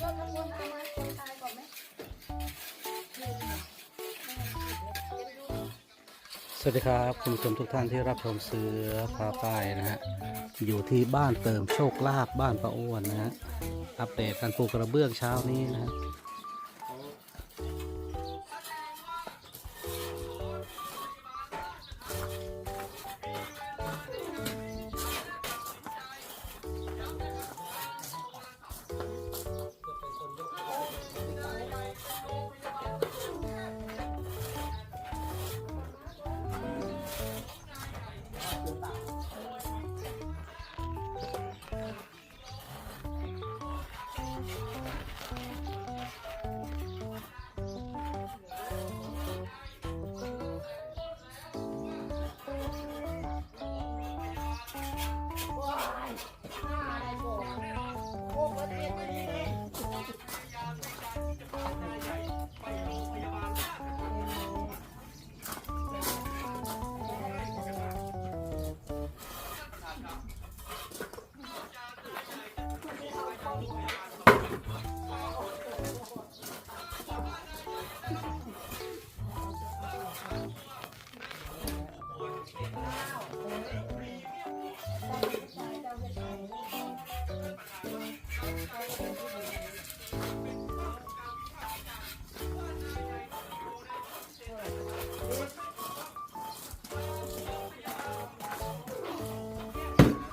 เราทำบุญเอาไว้คนตายก่อนไหมสวัสดีครับคุณผู้ชมทุกท่านที่รับชมเสือพาป้ายนะฮะอยู่ที่บ้านเติมโชคลาภบ้านป้าอ้วนนะฮะอัปเดตการปลูกกระเบื้องเช้านี้นะฮะ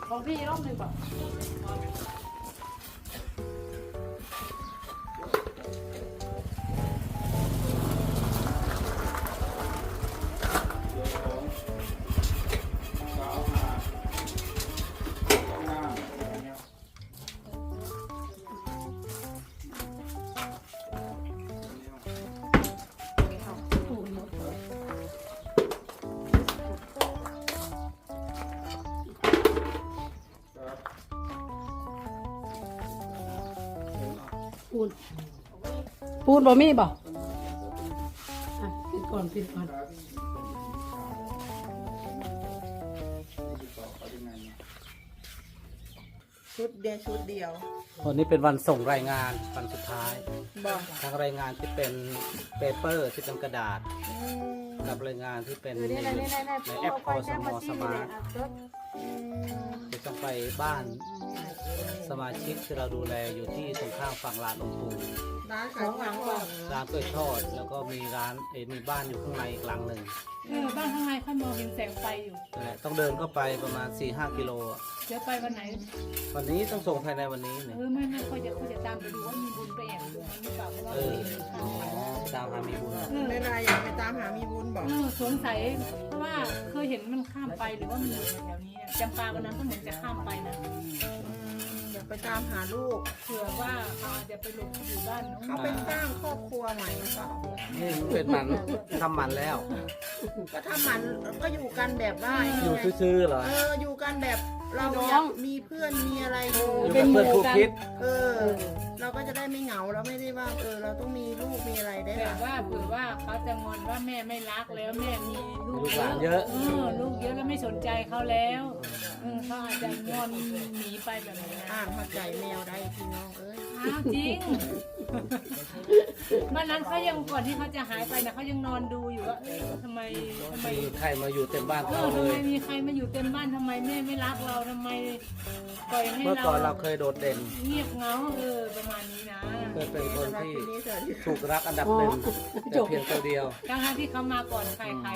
ของพี่รอ ปูน ปูนบ่มีบ่อะปิดก่อนปิดก่อนชุดเดียวชุดเดียววันนี้เป็นวันส่งรายงานวันสุดท้ายบอกทั้งรายงานที่เป็นเปเปอร์ที่เป็นกระดาษ กับรายงานที่เป็นเออในนี่แหละนี่แหละนี่ในแอปคอสมอสมาร์ททจะต้องไปบ้านสมาชิกที่เราดูแลอยู่ที่ตรง ข้ามฝั่งลานองค์ปู่ร้านขายของก่อนร้านกล้วยทอดแล้วก็มีร้านเอยมีบ้านอยู่ข้างในอีกหลังหนึ่งเออบ้านข้างในค่อยมองเห็นแสงไฟอยู่นั่นแหละต้องเดินเข้าไปประมาณ4-5กิโลอะเดี๋ยวไปวันไหนวันนี้ต้องส่งภายในวันนี้เนี่ยเออไม่ไม่ค่อยจะค่อยจะตามไปดูว่ามีบุญไปแอบดูมันหรือเปล่าเพราะว่าเออเห็นข้าอ๋งอทางตามหามีบุญอะเออในรายอยากไปตามหามีบุญบอกเออสงสัยเพราะว่าเคยเห็นมันข้ามไปหรือว่ามันอยู่แถวๆนี้เนี่ยจำปาวันนั้นก็เหมือนจะข้ามไปนะอยาก ไปตามหาลูก เผื่อว่าเขาอาจจะไปหลบอยู่บ้านเนาะเขาไปสร้างครอบครัวใหม่หรือเปล่านี่เป็นมันทำมันแล้ว ก็ถ้ามันก็อยู่กันแบบว่าอยู่ซื่อๆเหรอ เอออยู่กันแบบเราอยากมีเพื่อนมีอะไรอยู่ อยู่กับเพื่อนคู่คิด เออเราก็จะได้ไม่เหงาเราไม่ได้ว่าเออเราต้องมีลูกมีอะไรได้แบล่ะบว่าเผื่อว่าเขาจะงอนว่าแม่ไม่รักแล้วแม่มีลูลูกกหลานเยอะ เออลูกเยอะแล้วไม่สนใจเขาแล้วเออเขาอาจจะงอนหนีไปแบบนี้นะอ่านเข้าใจแมวได้พี่น้องเอ้ยอ้าวจริงวันนั้นเขายังก่อนที่เขาจะหายไปนะเขายังนอนดูอยู่ว่าเอ๊ะทำไมทำไม มีใครมาอยู่เต็มบ้านเอเขาอเลทำไมย มีใครมาอยู่เต็มบ้านทำไมแม่ไม่รักเราทำไมปล่อยให้เมื่อเราก่อนเราเคยโดดเด่น เงียบเหงาเออประมาณนี้นะเคยเป็นคนสำหรับที่ที่นี้สวัสดีถูกรักอันดับหนึ่งแต่เพียงตัวเดียว ทั้งๆที่เขามาก่อนใครใคร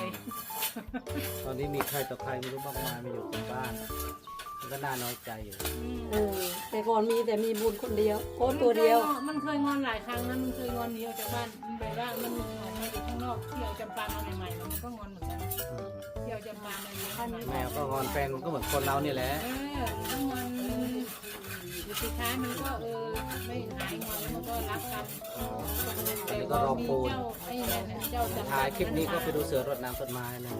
ตอนนี้มีใครต่อใครไม่รู้มากมายมาอยู่ในบ้านมันก็น่าน้อยใจอยู่อืมเออแต่ก่อนมีแต่มีบุญคนเดียวโค้ดตัวเดียว มันเคยงอนหลายครั้งนะมันเคยงอนหนีออกจากบ้านมันแบบว่ามันออกมาอยู่ข้างนอกเที่ยวจำปามาใหม่ๆมันก็งอนเหมือนกันเที่ยวจำปามาเยอะใหม่แมวก็งอนแฟนมันก็เหมือนคนเรานี่แหละ เออถ้างอนอยู่ สุดท้ายมันก็เออไม่หายงอนแล้วมันก็รักกันอันนี้ก็รอปูนเจ้าไอ้นั่นน่ะเจ้าจำถ่ายคลิปนี้ก็ไปดูเสือรดน้ำต้นไม้นะ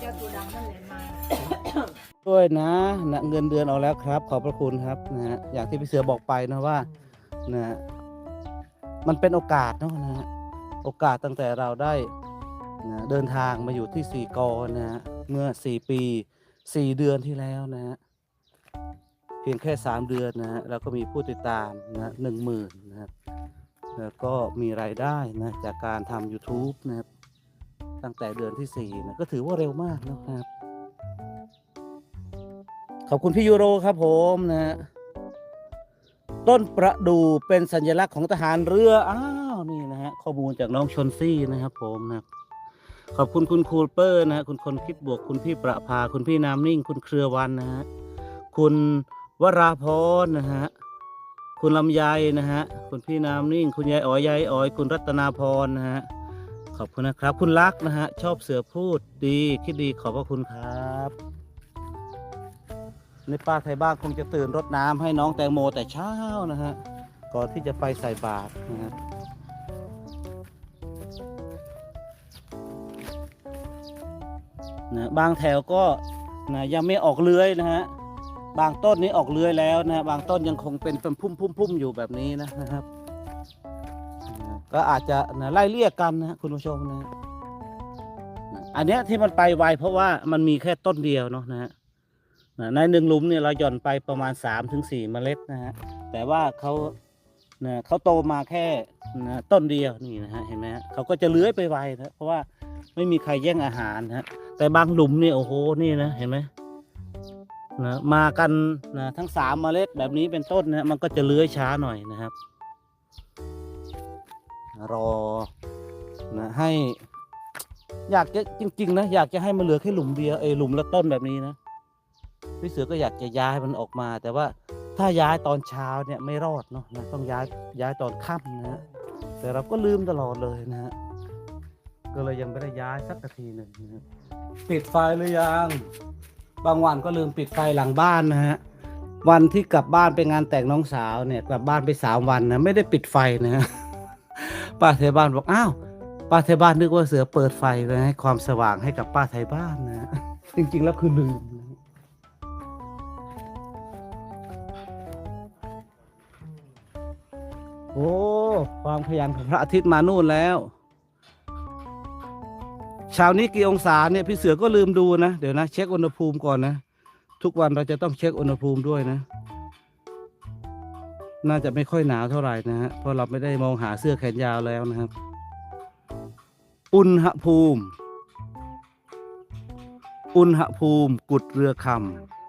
เจ้าตัวดำนั่นแหละมาด้วยนะนะเงินเดือนออกแล้วครับ ขอบพระคุณครับนะฮะอย่างที่พี่เสือบอกไปนะว่านะฮะมันเป็นโอกาสเนาะนะฮะโอกาสตั้งแต่เราได้นะเดินทางมาอยู่ที่สี่กอนะฮะเมื่อสี่ปีสี่เดือนที่แล้วนะฮะ เพียงแค่สามเดือนนะฮะแล้วก็มีผู้ติดตามนะหนึ่งหมื่นนะครับแล้วก็มีรายได้นะจากการทำ YouTube นะครับตั้งแต่เดือนที่สี่นะ ก็ถือว่าเร็วมากนะครับ ขอบคุณพี่ยูโรครับผมนะฮะต้นประดู่เป็นสัญลักษณ์ของทหารเรือ อ้าว นี่นะฮะข้อมูลจากน้องชนซี่นะครับผมนะครับขอบคุณคุณคูลเปอร์นะฮะคุณคนคิดบวกคุณพี่ประภาคุณพี่น้ำนิ่งคุณเครือวันนะฮะ คุณวราพรนะฮะคุณลำไยนะฮะคุณพี่น้ำนิ่ง คุณยายอ๋อยยายอ๋อยคุณรัตนาพรนะฮะขอบคุณนะครับ คุณลักษ์นะฮะชอบเสือพูดดีคิดดีขอบพระคุณครับในป้าไทยบ้านคงจะตื่นรดน้ำให้น้องแตงโมแต่เช้านะฮะก่อนที่จะไปใส่บาตรนะฮะนะบางแถวก็นะยังไม่ออกเลื้อยนะฮะ บางต้นนี้ออกเลื้อยแล้วนะบางต้นยังคงเป็นเป็นพุ่มพุ่มพุ่มอยู่แบบนี้นะครับ ก็อาจจะนะไล่เลี่ยกันนะคุณผู้ชมนะ อันเนี้ยที่มันไปไวเพราะว่ามันมีแค่ต้นเดียวเนาะนะฮะนะในหนึ่งหลุมเนี่ยเราหย่อนไปประมาณ3าถึงสเมล็ดนะฮะแต่ว่าเขานะเขาโตมาแค่นะต้นเดียวนี่นะฮะเห็นไหมฮะเขาก็จะเลื้อยไปไวนะเพราะว่าไม่มีใครแย่งอาหารนะฮะแต่บางหลุมเนี่ยโอ้โหนี่นะเห็นไหม นะมากันนะทั้งสามเมล็ดแบบนี้เป็นต้นนะมันก็จะเลื้อยช้าหน่อยนะครับ รอนะให้ อยากจะจริง ๆ นะ อยากจะให้มันเหลือแค่หลุมเดียวเอหลุมละต้นแบบนี้นะพี่เสือก็อยากจะย้ายมันออกมา แต่ว่าถ้าย้ายตอนเช้าเนี่ยไม่รอดเนาะนะต้องย้ายย้ายตอนค่ำนะฮะแต่เราก็ลืมตลอดเลยนะฮะก็เลยยังไม่ได้ย้ายสักทีหนึ่งนะปิดไฟหรือยัง บางวันก็ลืมปิดไฟหลังบ้านนะฮะวันที่กลับบ้านไปงานแต่งน้องสาวเนี่ยกลับบ้านไปสามวันนะไม่ได้ปิดไฟนะฮะป้าไทยบ้านบอกอ้าวป้าไทยบ้านนึกว่าเสือเปิดไฟไว้ให้ความสว่างให้กับป้าไทยบ้านนะจริงๆแล้วคือลืมโอ้ ความขยันของพระอาทิตย์มานู่นแล้ว เช้านี้กี่องศาเนี่ยพี่เสือก็ลืมดูนะเดี๋ยวนะเช็คอุณหภูมิก่อนนะ ทุกวันเราจะต้องเช็คอุณหภูมิด้วยนะ น่าจะไม่ค่อยหนาวเท่าไหร่นะฮะเพราะเราไม่ได้มองหาเสื้อแขนยาวแล้วนะครับ อุณหภูมิ อุณหภูมิ กุดเรือคำ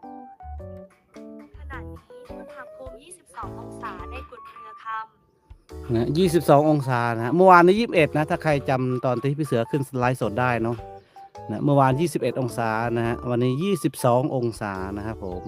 ยี่สิบสององศานะฮะเมื่อวานนี้21นะ ถ้าใครจำตอนที่พี่เสือขึ้นไลฟ์สดได้เนาะนะเมื่อวานยี่สิบเอ็ดองศานะฮะวันนี้ยี่สิบสององศานะครับผม